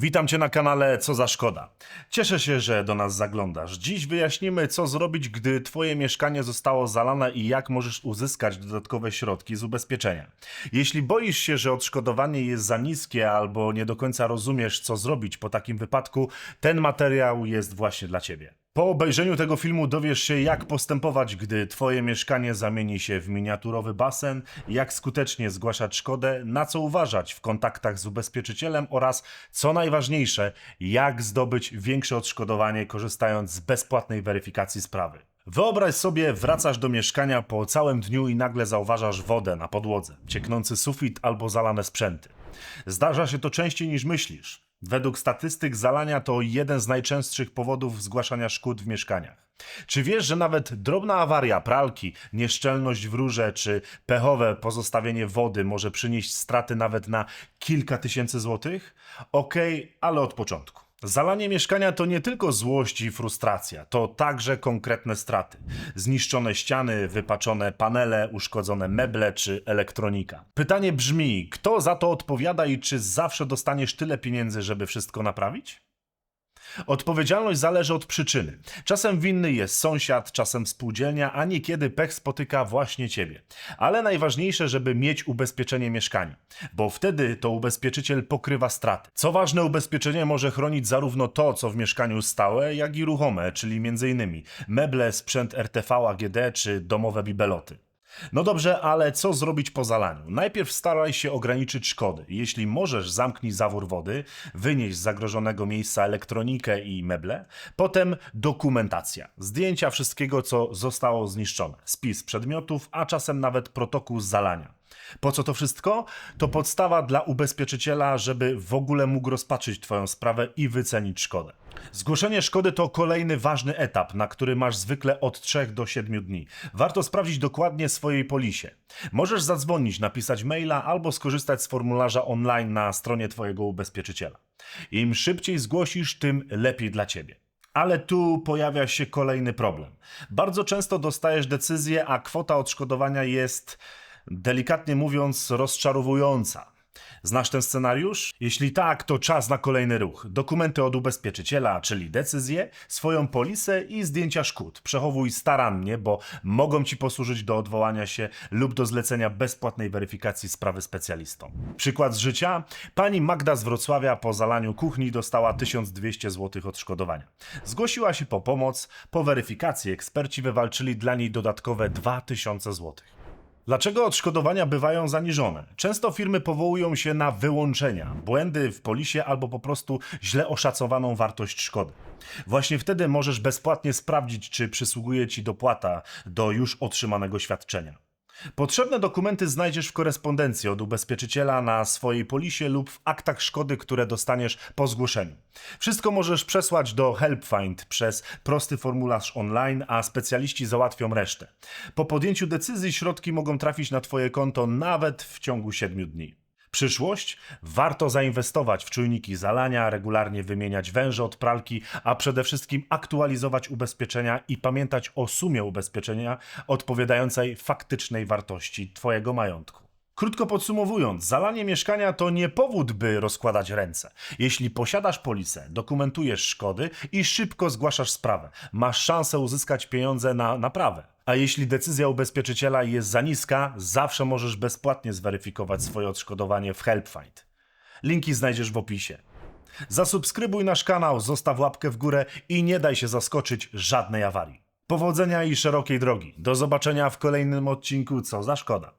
Witam Cię na kanale Co za Szkoda. Cieszę się, że do nas zaglądasz. Dziś wyjaśnimy, co zrobić, gdy Twoje mieszkanie zostało zalane i jak możesz uzyskać dodatkowe środki z ubezpieczenia. Jeśli boisz się, że odszkodowanie jest za niskie albo nie do końca rozumiesz, co zrobić po takim wypadku, ten materiał jest właśnie dla Ciebie. Po obejrzeniu tego filmu dowiesz się, jak postępować, gdy Twoje mieszkanie zamieni się w miniaturowy basen, jak skutecznie zgłaszać szkodę, na co uważać w kontaktach z ubezpieczycielem oraz, co najważniejsze, jak zdobyć większe odszkodowanie korzystając z bezpłatnej weryfikacji sprawy. Wyobraź sobie, wracasz do mieszkania po całym dniu i nagle zauważasz wodę na podłodze, cieknący sufit albo zalane sprzęty. Zdarza się to częściej niż myślisz. Według statystyk zalania to jeden z najczęstszych powodów zgłaszania szkód w mieszkaniach. Czy wiesz, że nawet drobna awaria pralki, nieszczelność w rurze czy pechowe pozostawienie wody może przynieść straty nawet na kilka tysięcy złotych? Okej, ale od początku. Zalanie mieszkania to nie tylko złość i frustracja, to także konkretne straty. Zniszczone ściany, wypaczone panele, uszkodzone meble czy elektronika. Pytanie brzmi, kto za to odpowiada i czy zawsze dostaniesz tyle pieniędzy, żeby wszystko naprawić? Odpowiedzialność zależy od przyczyny. Czasem winny jest sąsiad, czasem spółdzielnia, a niekiedy pech spotyka właśnie ciebie. Ale najważniejsze, żeby mieć ubezpieczenie mieszkania, bo wtedy to ubezpieczyciel pokrywa straty. Co ważne, ubezpieczenie może chronić zarówno to, co w mieszkaniu stałe, jak i ruchome, czyli m.in. meble, sprzęt RTV AGD czy domowe bibeloty. No dobrze, ale co zrobić po zalaniu? Najpierw staraj się ograniczyć szkody. Jeśli możesz, zamknij zawór wody, wynieś z zagrożonego miejsca elektronikę i meble. Potem dokumentacja. Zdjęcia wszystkiego, co zostało zniszczone. Spis przedmiotów, a czasem nawet protokół zalania. Po co to wszystko? To podstawa dla ubezpieczyciela, żeby w ogóle mógł rozpatrzyć Twoją sprawę i wycenić szkodę. Zgłoszenie szkody to kolejny ważny etap, na który masz zwykle od 3 do 7 dni. Warto sprawdzić dokładnie swojej polisie. Możesz zadzwonić, napisać maila albo skorzystać z formularza online na stronie Twojego ubezpieczyciela. Im szybciej zgłosisz, tym lepiej dla Ciebie. Ale tu pojawia się kolejny problem. Bardzo często dostajesz decyzję, a kwota odszkodowania jest, delikatnie mówiąc, rozczarowująca. Znasz ten scenariusz? Jeśli tak, to czas na kolejny ruch. Dokumenty od ubezpieczyciela, czyli decyzję, swoją polisę i zdjęcia szkód. Przechowuj starannie, bo mogą ci posłużyć do odwołania się lub do zlecenia bezpłatnej weryfikacji sprawy specjalistom. Przykład z życia? Pani Magda z Wrocławia po zalaniu kuchni dostała 1200 zł odszkodowania. Zgłosiła się po pomoc, po weryfikacji eksperci wywalczyli dla niej dodatkowe 2000 zł. Dlaczego odszkodowania bywają zaniżone? Często firmy powołują się na wyłączenia, błędy w polisie albo po prostu źle oszacowaną wartość szkody. Właśnie wtedy możesz bezpłatnie sprawdzić, czy przysługuje ci dopłata do już otrzymanego świadczenia. Potrzebne dokumenty znajdziesz w korespondencji od ubezpieczyciela na swojej polisie lub w aktach szkody, które dostaniesz po zgłoszeniu. Wszystko możesz przesłać do HelpFind przez prosty formularz online, a specjaliści załatwią resztę. Po podjęciu decyzji środki mogą trafić na Twoje konto nawet w ciągu 7 dni. Przyszłość? Warto zainwestować w czujniki zalania, regularnie wymieniać węże od pralki, a przede wszystkim aktualizować ubezpieczenia i pamiętać o sumie ubezpieczenia odpowiadającej faktycznej wartości Twojego majątku. Krótko podsumowując, zalanie mieszkania to nie powód, by rozkładać ręce. Jeśli posiadasz polisę, dokumentujesz szkody i szybko zgłaszasz sprawę, masz szansę uzyskać pieniądze na naprawę. A jeśli decyzja ubezpieczyciela jest za niska, zawsze możesz bezpłatnie zweryfikować swoje odszkodowanie w HelpFind. Linki znajdziesz w opisie. Zasubskrybuj nasz kanał, zostaw łapkę w górę i nie daj się zaskoczyć żadnej awarii. Powodzenia i szerokiej drogi. Do zobaczenia w kolejnym odcinku Co za szkoda.